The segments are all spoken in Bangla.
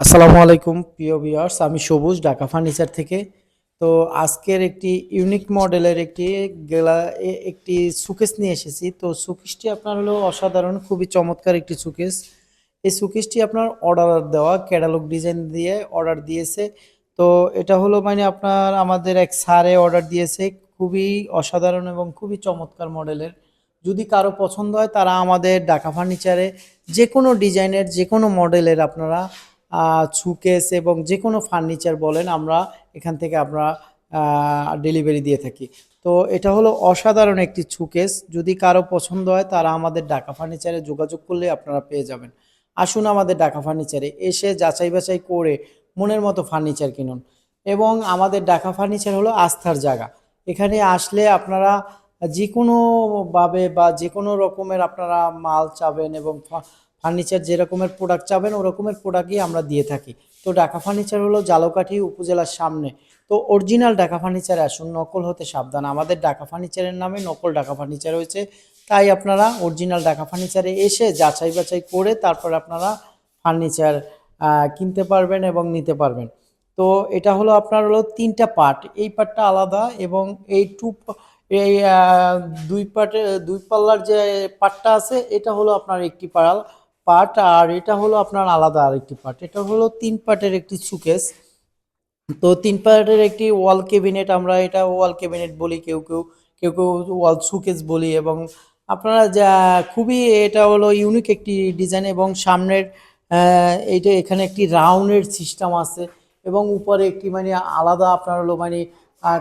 আসসালামু আলাইকুম, প্রিয় ভিউয়ার্স, আমি সবুজ, ঢাকা ফার্নিচার থেকে। তো আজকের একটি ইউনিক মডেলের একটি গেলা একটি সুকেস নিয়ে এসেছি। তো সুকেসটি আপনার হলো অসাধারণ, খুবই চমৎকার একটি সুকেস। এই সুকেসটি আপনার অর্ডার দেওয়া ক্যাটালগ ডিজাইন দিয়ে অর্ডার দিয়েছে। তো এটা হলো মানে আপনার, আমাদের এক সারে অর্ডার দিয়েছে, খুবই অসাধারণ এবং খুবই চমৎকার মডেলের। যদি কারও পছন্দ হয়, তারা আমাদের ঢাকা ফার্নিচারে যে কোনো ডিজাইনের, যে কোনো মডেলের আপনারা সুকেস এবং যে কোনো ফার্নিচার বলেন আমরা এখান থেকে আমরা ডেলিভারি দিয়ে থাকি। তো এটা হলো অসাধারণ একটি সুকেস যদি কারও পছন্দ হয় তারা আমাদের ঢাকা ফার্নিচারে যোগাযোগ করলে আপনারা পেয়ে যাবেন। আসুন আমাদের ঢাকা ফার্নিচারে এসে যাচাই বাছাই করে মনের মতো ফার্নিচার কিনুন। এবং আমাদের ঢাকা ফার্নিচার হলো আস্থার জায়গা। এখানে আসলে আপনারা যে কোনোভাবে বা যে কোনো রকমের আপনারা মাল চাবেন এবং ফার্নিচার যে রকমের প্রোডাক্ট চাবেন ও রকমের প্রোডাক্টই আমরা দিয়ে থাকি। তো ঢাকা ফার্নিচার হলো জালকাঠি উপজেলার সামনে। তো অরিজিনাল ঢাকা ফার্নিচারে আসুন, নকল হতে সাবধান। আমাদের ঢাকা ফার্নিচারের নামে নকল ঢাকা ফার্নিচার হয়েছে তাই আপনারা অরিজিনাল ঢাকা ফার্নিচারে এসে যাচাই বাছাই করে তারপর আপনারা ফার্নিচার কিনতে পারবেন এবং নিতে পারবেন। তো এটা হলো আপনার হলো তিনটা পার্ট এই পার্টটা আলাদা এবং এই টু এই দুই পার্টে দুই পাল্লার যে পার্টটা আছে, এটা হলো আপনার একটি পাড়াল। পার্ট আর এটা হলো আপনার আলাদা আরেকটি পার্ট এটা হলো তিন পার্টের একটি সুকেস তো তিন পার্টের একটি ওয়াল ক্যাবিনেট আমরা এটা ওয়াল ক্যাবিনেট বলি, কেউ কেউ কেউ কেউ ওয়াল সুকেস বলি এবং আপনারা যা খুবই এটা হলো ইউনিক একটি ডিজাইন এবং সামনের এইটা এখানে একটি রাউন্ডের সিস্টেম আছে এবং উপরে একটি মানে আলাদা আপনার হলো মানে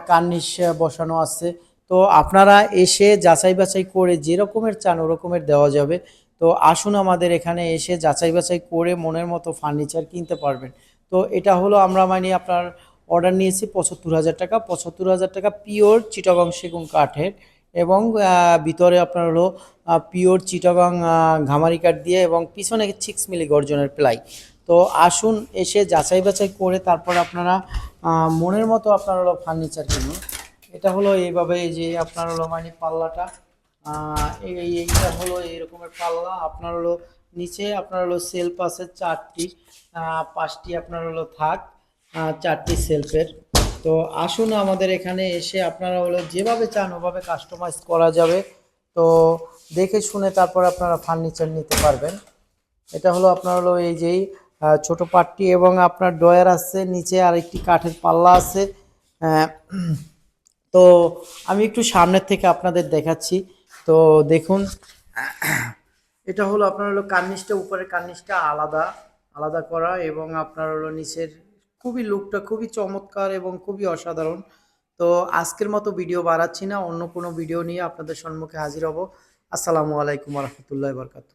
কার্নিশ বসানো আছে। তো আপনারা এসে যাচাই বাছাই করে যেরকমের চান ওরকমের দেওয়া যাবে। তো আসুন আমাদের এখানে এসে যাচাই বাছাই করে মনের মতো ফার্নিচার কিনতে পারবেন। তো এটা হলো আমরা মানে আপনার অর্ডার নিয়েছি পঁচাত্তর হাজার টাকা। পঁচাত্তর হাজার টাকা পিওর চিটাগং সেগুন কাঠের এবং ভিতরে আপনার হলো পিওর চিটাগং ঘামারি কাঠ দিয়ে এবং পিছনে সিক্স মিলি গর্জনের প্লাই। তো আসুন এসে যাচাই বাছাই করে তারপর আপনারা মনের মতো আপনার হলো ফার্নিচার কিনুন। এটা হলো এইভাবে এই যে আপনার হলো মানে পাল্লাটা। এইটা হলো এরকমের পাল্লা আপনার হলো নিচে, আপনার হলো সেলফ আছে চারটি। পাঁচটি আপনার হলো থাক চারটি সেলফের তো আসুন আমাদের এখানে এসে আপনারা হলো যেভাবে চান ওভাবে কাস্টমাইজ করা যাবে। তো দেখে শুনে তারপর আপনারা ফার্নিচার নিতে পারবেন। এটা হলো আপনার হলো এই যেই ছোট পাটটি এবং আপনার ডয়ার আছে, নিচে আর একটি কাঠের পাল্লা আছে। তো আমি একটু সামনের থেকে আপনাদের দেখাচ্ছি। তো দেখুন, এটা হলো আপনার হলো কার্নিশটা, উপরের কার্নিশটা আলাদা আলাদা করা এবং আপনার হলো নিচের খুবই লুকটা খুবই চমৎকার এবং খুবই অসাধারণ। তো আজকের মতো ভিডিও বাড়াচ্ছি না, অন্য কোনো ভিডিও নিয়ে আপনাদের সম্মুখে হাজির হব। আসসালামু আলাইকুম রহমতুল্লাহ বরকাত